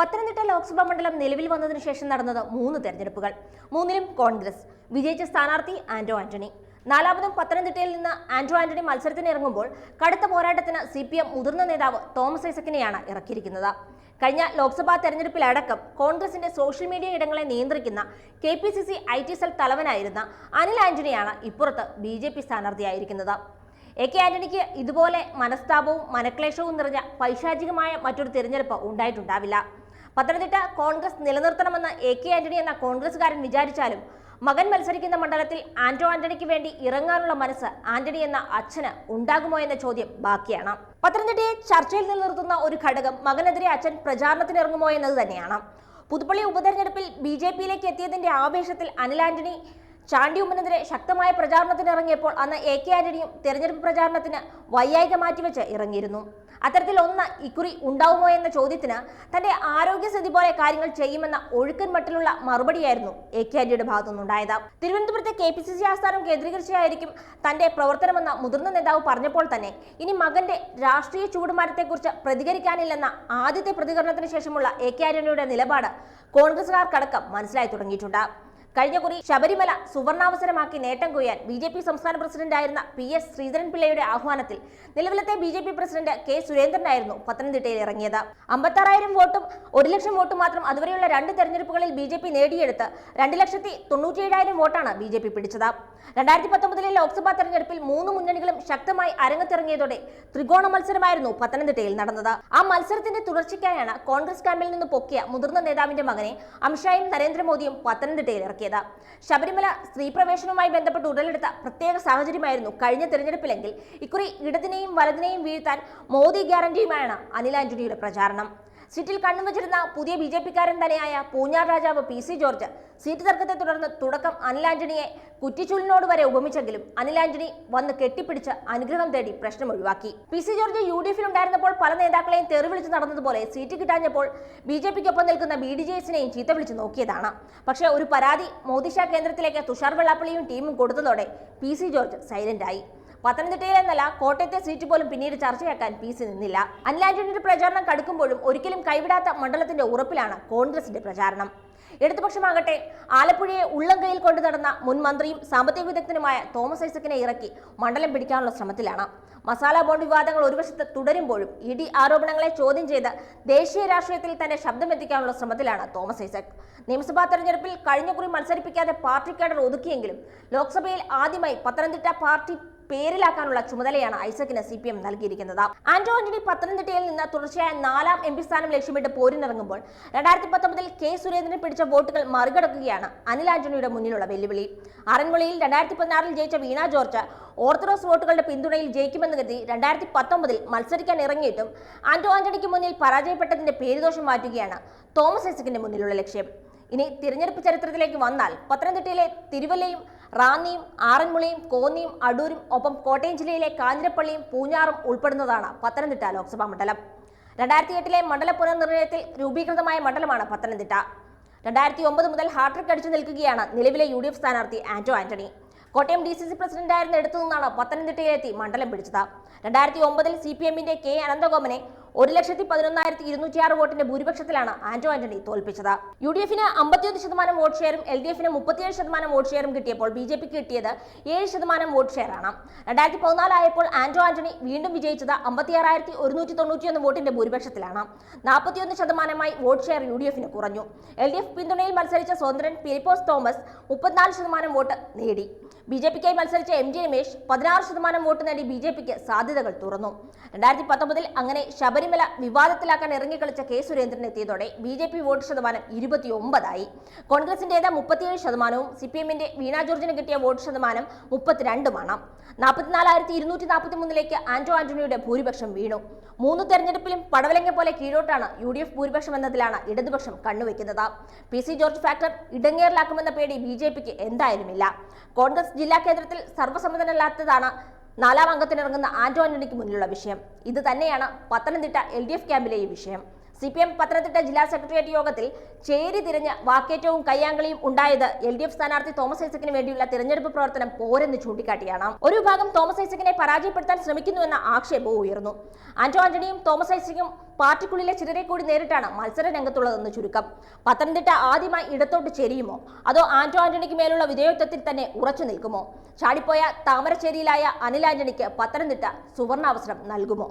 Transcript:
പത്തനംതിട്ട ലോക്സഭാ മണ്ഡലം നിലവിൽ വന്നതിനു ശേഷം നടന്നത് മൂന്ന് തെരഞ്ഞെടുപ്പുകൾ. മൂന്നിലും കോൺഗ്രസ്. വിജയിച്ച സ്ഥാനാർത്ഥി ആന്റോ ആന്റണി. നാലാമതും പത്തനംതിട്ടയിൽ നിന്ന് ആന്റോ ആന്റണി മത്സരത്തിന് ഇറങ്ങുമ്പോൾ കടുത്ത പോരാട്ടത്തിന് സി പി എം മുതിർന്ന നേതാവ് തോമസ് ഐസക്കിനെയാണ് ഇറക്കിയിരിക്കുന്നത്. കഴിഞ്ഞ ലോക്സഭാ തെരഞ്ഞെടുപ്പിലടക്കം കോൺഗ്രസിന്റെ സോഷ്യൽ മീഡിയ ഇടങ്ങളെ നിയന്ത്രിക്കുന്ന K P C C I T cell തലവനായിരുന്ന Anil ആന്റണിയാണ് ഇപ്പുറത്ത് ബി ജെ പി സ്ഥാനാർത്ഥിയായിരിക്കുന്നത്. എ കെ ആന്റണിക്ക് ഇതുപോലെ മനസ്താപവും മനക്ലേശവും നിറഞ്ഞ പൈശാചികമായ മറ്റൊരു തിരഞ്ഞെടുപ്പ് ഉണ്ടായിട്ടുണ്ടാവില്ല. പത്തനംതിട്ട കോൺഗ്രസ് നിലനിർത്തണമെന്ന് എ കെ ആന്റണി എന്ന കോൺഗ്രസ്സുകാരൻ വിചാരിച്ചാലും മകൻ മത്സരിക്കുന്ന മണ്ഡലത്തിൽ ആന്റോ ആന്റണിക്ക് വേണ്ടി ഇറങ്ങാനുള്ള മനസ്സ് ആന്റണി എന്ന അച്ഛന് ഉണ്ടാകുമോ എന്ന ചോദ്യം ബാക്കിയാണ്. പത്തനംതിട്ടയെ ചർച്ചയിൽ നിലനിർത്തുന്ന ഒരു ഘടകം മകനെതിരെ അച്ഛൻ പ്രചാരണത്തിന് ഇറങ്ങുമോ എന്നത് തന്നെയാണ്. പുതുപ്പള്ളി ഉപതെരഞ്ഞെടുപ്പിൽ ബി ജെ പിയിലേക്ക് എത്തിയതിന്റെ ആവേശത്തിൽ അനിൽ ആന്റണി ചാണ്ടി ഉമ്മനെതിരെ ശക്തമായ പ്രചാരണത്തിന് ഇറങ്ങിയപ്പോൾ അന്ന് എ കെ ആന്റണിയും തെരഞ്ഞെടുപ്പ് പ്രചാരണത്തിന് വൈയായിക മാറ്റിവെച്ച് ഇറങ്ങിയിരുന്നു. അത്തരത്തിൽ ഒന്ന് ഇക്കുറി ഉണ്ടാവുമോ എന്ന ചോദ്യത്തിന് തന്റെ ആരോഗ്യസ്ഥിതി പോലെ കാര്യങ്ങൾ ചെയ്യുമെന്ന ഒഴുക്കൻ മട്ടിലുള്ള മറുപടിയായിരുന്നു എ കെ ആന്റണിയുടെ ഭാഗത്തുനിന്നുണ്ടായത്. തിരുവനന്തപുരത്തെ കെ പി സി സി ആസ്ഥാനം കേന്ദ്രീകരിച്ചായിരിക്കും തന്റെ പ്രവർത്തനമെന്ന മുതിർന്ന നേതാവ് പറഞ്ഞപ്പോൾ തന്നെ ഇനി മകന്റെ രാഷ്ട്രീയ ചൂടുമാറ്റത്തെക്കുറിച്ച് പ്രതികരിക്കാനില്ലെന്ന ആദ്യത്തെ പ്രതികരണത്തിന് ശേഷമുള്ള എ കെ ആന്റണിയുടെ നിലപാട് കോൺഗ്രസുകാർക്കടക്കം മനസ്സിലായി തുടങ്ങിയിട്ടുണ്ട്. കഴിഞ്ഞ കുറി ശബരിമല സുവർണാവസരമാക്കി നേട്ടം കൊയ്യാൻ ബി ജെ പി സംസ്ഥാന പ്രസിഡന്റായിരുന്ന പി എസ് ശ്രീധരൻപിള്ളയുടെ ആഹ്വാനത്തിൽ നിലവിലത്തെ B J P president K സുരേന്ദ്രനായിരുന്നു പത്തനംതിട്ടയിൽ ഇറങ്ങിയത്. അമ്പത്താറായിരം വോട്ടും ഒരു ലക്ഷം വോട്ടും മാത്രം അതുവരെയുള്ള രണ്ട് തെരഞ്ഞെടുപ്പുകളിൽ ബി ജെ പി നേടിയെടുത്ത് രണ്ട് ലക്ഷത്തി തൊണ്ണൂറ്റിയേഴായിരം വോട്ടാണ് ബി ജെ പി പിടിച്ചത്. രണ്ടായിരത്തി പത്തൊമ്പതിലെ ലോക്സഭാ തെരഞ്ഞെടുപ്പിൽ മൂന്ന് മുന്നണികളും ശക്തമായി അരങ്ങത്തിറങ്ങിയതോടെ ത്രികോണ മത്സരമായിരുന്നു പത്തനംതിട്ടയിൽ നടന്നത്. ആ മത്സരത്തിന്റെ തുടർച്ചയ്ക്കായാണ് കോൺഗ്രസ് ക്യാമ്പിൽ നിന്ന് പൊക്കിയ മുതിർന്ന നേതാവിന്റെ മകനെ അമിത്ഷായും നരേന്ദ്രമോദിയും പത്തനംതിട്ടയിൽ ഇറക്കിയത് ശബരിമല സ്ത്രീ പ്രവേശനവുമായി ബന്ധപ്പെട്ട് ഉടലെടുത്ത പ്രത്യേക സാഹചര്യമായിരുന്നു കഴിഞ്ഞ തെരഞ്ഞെടുപ്പിലെങ്കിൽ. ഇക്കുറി ഇടതിനെയും വലതിനെയും വീഴ്ത്താൻ മോദി ഗ്യാരണ്ടിയുമാണ് അനിൽ ആന്റണിയുടെ പ്രചാരണം. സീറ്റിൽ കണ്ണുവച്ചിരുന്ന പുതിയ ബി ജെ പിക്കാരൻ തന്നെയായ പൂഞ്ഞാർ രാജാവ് പി സി ജോർജ്. സീറ്റ് തർക്കത്തെ തുടർന്ന് തുടക്കം അനിൽ ആന്റണിയെ കുറ്റിച്ചൂലിനോട് വരെ ഉപമിച്ചെങ്കിലും അനിൽ ആന്റണി വന്ന് കെട്ടിപ്പിടിച്ച് അനുഗ്രഹം തേടി പ്രശ്നം ഒഴിവാക്കി. P C George U D എഫിൽ ഉണ്ടായിരുന്നപ്പോൾ പല നേതാക്കളെയും തെറി വിളിച്ച് നടന്നതുപോലെ സീറ്റ് കിട്ടാഞ്ഞപ്പോൾ ബി ജെ പിക്കൊപ്പം നിൽക്കുന്ന ബി ഡി ജെ എസിനെയും ചീത്ത വിളിച്ച് നോക്കിയതാണ്. പക്ഷേ ഒരു പരാതി മോദിഷാ കേന്ദ്രത്തിലേക്ക് തുഷാർ വെള്ളാപ്പള്ളിയും ടീമും കൊടുത്തതോടെ പി സി ജോർജ് സൈലന്റായി പത്തനംതിട്ടയിൽ എന്നല്ല കോട്ടയത്തെ സീറ്റ് പോലും പിന്നീട് ചർച്ചയാക്കാൻ പി സി നിന്നില്ല. അനിലാന്റണിയുടെ പ്രചാരണം കടുക്കുമ്പോഴും ഒരിക്കലും കൈവിടാത്ത മണ്ഡലത്തിന്റെ ഉറപ്പിലാണ് കോൺഗ്രസിന്റെ പ്രചാരണം. ഇടതുപക്ഷമാകട്ടെ ആലപ്പുഴയെ ഉള്ളം കയ്യിൽ കൊണ്ടു നടന്ന മുൻ മന്ത്രിയും സാമ്പത്തിക വിദഗ്ധനുമായ തോമസ് ഐസക്കിനെ ഇറക്കി മണ്ഡലം പിടിക്കാനുള്ള ശ്രമത്തിലാണ്. മസാല ബോണ്ട് വിവാദങ്ങൾ ഒരു വശത്ത് തുടരുമ്പോഴും ഇ ഡി ആരോപണങ്ങളെ ചോദ്യം ചെയ്ത് ദേശീയ രാഷ്ട്രീയത്തിൽ തന്നെ ശബ്ദമെത്തിക്കാനുള്ള ശ്രമത്തിലാണ് തോമസ് ഐസക്. നിയമസഭാ തെരഞ്ഞെടുപ്പിൽ കഴിഞ്ഞ കുറി മത്സരിപ്പിക്കാതെ പാർട്ടി കേഡർ ഒതുക്കിയെങ്കിലും ലോക്സഭയിൽ ആദ്യമായി പത്തനംതിട്ട പാർട്ടി പേരിലാക്കാനുള്ള ചുമതലയാണ് ഐസക്കിന് സി പി എം നൽകിയിരിക്കുന്നത്. ആന്റോ ആന്റണി പത്തനംതിട്ടയിൽ നിന്ന് തുടർച്ചയായ നാലാം എം പി സ്ഥാനം ലക്ഷ്യമിട്ട് പോരിനിറങ്ങുമ്പോൾ രണ്ടായിരത്തി പത്തൊമ്പതിൽ കെ സുരേന്ദ്രൻ പിടിച്ച വോട്ടുകൾ മറികടക്കുകയാണ് അനിൽ ആന്റണിയുടെ മുന്നിലുള്ള വെല്ലുവിളി. ആറന്മുളയിൽ രണ്ടായിരത്തി പതിനാറിൽ ജയിച്ച വീണ ജോർജ് ഓർത്തഡോക്സ് വോട്ടുകളുടെ പിന്തുണയിൽ ജയിക്കുമെന്ന് കരുതി രണ്ടായിരത്തി പത്തൊമ്പതിൽ മത്സരിക്കാൻ ഇറങ്ങിയിട്ടും ആന്റോ ആന്റണിക്ക് മുന്നിൽ പരാജയപ്പെട്ടതിന്റെ പേരുദോഷം മാറ്റുകയാണ് തോമസ് ഐസക്കിന്റെ മുന്നിലുള്ള ലക്ഷ്യം. ഇനി തിരഞ്ഞെടുപ്പ് ചരിത്രത്തിലേക്ക് വന്നാൽ പത്തനംതിട്ടയിലെ തിരുവല്ലയും റാന്നിയും ആറന്മുളയും കോന്നിയും അടൂരും ഒപ്പം കോട്ടയം ജില്ലയിലെ കാഞ്ഞിരപ്പള്ളിയും പൂഞ്ഞാറും ഉൾപ്പെടുന്നതാണ് പത്തനംതിട്ട ലോക്സഭാ മണ്ഡലം. രണ്ടായിരത്തി എട്ടിലെ മണ്ഡല പുനർനിർണയത്തിൽ രൂപീകൃതമായ മണ്ഡലമാണ് പത്തനംതിട്ട. രണ്ടായിരത്തി ഒമ്പത് മുതൽ ഹാട്രിക് അടിച്ചു നിൽക്കുകയാണ് നിലവിലെ യു ഡി എഫ് സ്ഥാനാർത്ഥി Anto Antony. Kottayam D C C പ്രസിഡന്റായിരുന്ന ഇടത്തു നിന്നാണ് പത്തനംതിട്ടയിലെത്തി മണ്ഡലം പിടിച്ചത്. രണ്ടായിരത്തി ഒമ്പതിൽ സി പി എമ്മിന്റെ കെ അനന്തഗോപനെ ഒരു ലക്ഷത്തി പതിനൊന്നായിരത്തി ഇരുന്നൂറ്റിയാറ് വോട്ടിന്റെ ഭൂരിപക്ഷത്തിലാണ് ആന്റോ ആന്റണി തോൽപ്പിച്ചത്. യു ഡി എഫിന് അമ്പത്തിയൊന്ന് ശതമാനം വോട്ട് ഷെയറും എൽ ഡി എഫിന് മുപ്പത്തിയേഴ് ശതമാനം വോട്ട് ഷെയറും കിട്ടിയപ്പോൾ ബി ജെ പിക്ക് കിട്ടിയത് ഏഴ് ശതമാനം വോട്ട് ഷെയറാണ്. രണ്ടായിരത്തി പതിനാലായപ്പോൾ ആന്റോ ആന്റണി വീണ്ടും വിജയിച്ചത് അമ്പത്തിയാറായിരത്തി ഒരുന്നൂറ്റി തൊണ്ണൂറ്റിയൊന്ന് വോട്ടിന്റെ ഭൂരിപക്ഷത്തിലാണ്. നാൽപ്പത്തിയൊന്ന് ശതമാനമായി വോട്ട് ഷെയർ യു ഡി എഫിന് കുറഞ്ഞു. എൽ ഡി എഫ് പിന്തുണയിൽ മത്സരിച്ച സ്വതന്ത്രൻ ഫിലിപ്പോസ് തോമസ് മുപ്പത്തിനാല് ശതമാനം വോട്ട് നേടി. ബി ജെ പിക്കായി മത്സരിച്ച എം ജി രമേശ് പതിനാറ് ശതമാനം വോട്ട് നേടി ബി ജെ പിക്ക് സാധ്യതകൾ തുറന്നു. രണ്ടായിരത്തി പത്തൊമ്പതിൽ അങ്ങനെ ശബരിമല വിവാദത്തിലാക്കാൻ ഇറങ്ങിക്കളിച്ച കെ സുരേന്ദ്രൻ എത്തിയതോടെ ബി ജെ പി വോട്ട് ശതമാനം ഇരുപത്തിയൊമ്പതായി. കോൺഗ്രസിന്റേത് മുപ്പത്തിയേഴ് ശതമാനവും സി പി എമ്മിന്റെ വീണ ജോർജിന് കിട്ടിയ വോട്ട് ശതമാനം മുപ്പത്തിരണ്ടുമാണ്. നാൽപ്പത്തിനാലായിരത്തി ഇരുന്നൂറ്റി നാൽപ്പത്തി മൂന്നിലേക്ക് ആന്റോ ആന്റണിയുടെ ഭൂരിപക്ഷം വീണു. മൂന്ന് തെരഞ്ഞെടുപ്പിലും പടവലങ്ങ പോലെ കീഴോട്ടാണ് യു ഡി എഫ് ഭൂരിപക്ഷം എന്നതിലാണ് ഇടതുപക്ഷം കണ്ണുവെക്കുന്നത്. പി സി ജോർജ് ഫാക്ടർ ഇടങ്ങേറിലാക്കുമെന്ന പേടി ബി ജെ പിക്ക് എന്തായാലുമില്ല. കോൺഗ്രസ് ജില്ലാ കേന്ദ്രത്തിൽ സർവസമ്മതനല്ലാത്തതാണ് നാലാം അംഗത്തിനിറങ്ങുന്ന ആന്റോ ആന്റണിക്ക് മുന്നിലുള്ള വിഷയം. ഇത് തന്നെയാണ് പത്തനംതിട്ട എൽ ഡി എഫ് ക്യാമ്പിലെയും വിഷയം. സി പി എം പത്തനംതിട്ട ജില്ലാ സെക്രട്ടേറിയറ്റ് യോഗത്തിൽ ചേരി തിരിഞ്ഞ് വാക്കേറ്റവും കയ്യാങ്കളിയും ഉണ്ടായത് എൽ ഡി എഫ് സ്ഥാനാർത്ഥി തോമസ് ഐസക്കിന് വേണ്ടിയുള്ള തിരഞ്ഞെടുപ്പ് പ്രവർത്തനം പോരെന്ന് ചൂണ്ടിക്കാട്ടിയാണ്. ഒരു വിഭാഗം തോമസ് ഐസക്കിനെ പരാജയപ്പെടുത്താൻ ശ്രമിക്കുന്നുവെന്ന ആക്ഷേപവും ഉയർന്നു. ആന്റോ ആന്റണിയും തോമസ് ഐസക്കും പാർട്ടിക്കുള്ളിലെ ചിലരെ കൂടി നേരിട്ടാണ് മത്സര രംഗത്തുള്ളതെന്ന് ചുരുക്കം. പത്തനംതിട്ട ആദ്യമായി ഇടത്തോട്ട് ചേരിയുമോ? അതോ ആന്റോ ആന്റണിക്ക് മേലുള്ള വിധേയത്വത്തിൽ തന്നെ ഉറച്ചു നിൽക്കുമോ? ചാടിപ്പോയ താമരശ്ശേരിയിലായ അനിൽ ആന്റണിക്ക് പത്തനംതിട്ട സുവർണാവസരം നൽകുമോ?